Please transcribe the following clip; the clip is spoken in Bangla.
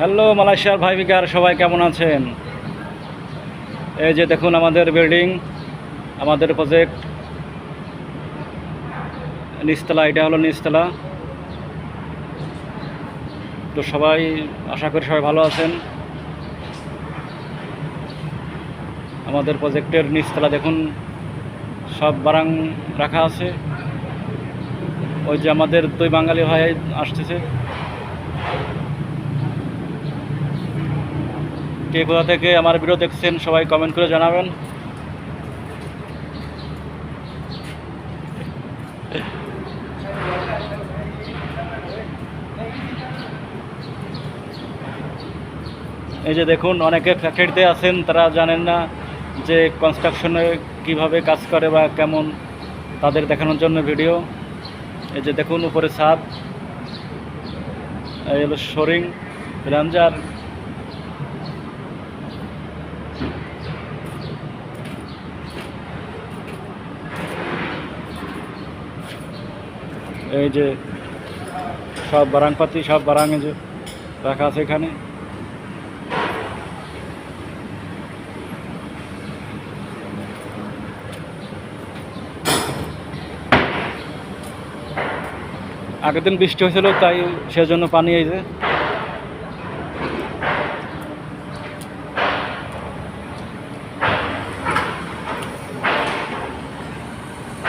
হ্যালো মালয়েশিয়ার ভাই বিকার সবাই কেমন আছেন? এই যে দেখুন আমাদের বিল্ডিং আমাদের প্রজেক্ট নিচতলা, এটা হলো নিচতলা। তো সবাই, আশা করি সবাই ভালো আছেন। আমাদের প্রজেক্টের নিচতলা দেখুন, সব বারাং রাখা আছে। ওই যে আমাদের দুই বাঙালি ভাই আসতেছে। কে কোথা থেকে আমার ভিডিও দেখছেন, সবাই কমেন্ট করে জানাবেন। এই যে দেখুন, অনেকে ফ্যাক্টরিতে আছেন, তারা জানেন না যে কনস্ট্রাকশনে কীভাবে কাজ করে বা কেমন তাদের দেখানোর জন্য ভিডিও এই যে দেখুন, উপরে ছাদ, এই হলো শোরিং রেঞ্জার এই যে সব বারাংপাতি, সব বারাং যে রাখা আছে এখানে। আগের দিন বৃষ্টি হয়েছিল, তাই সেজন্য পানি এই যে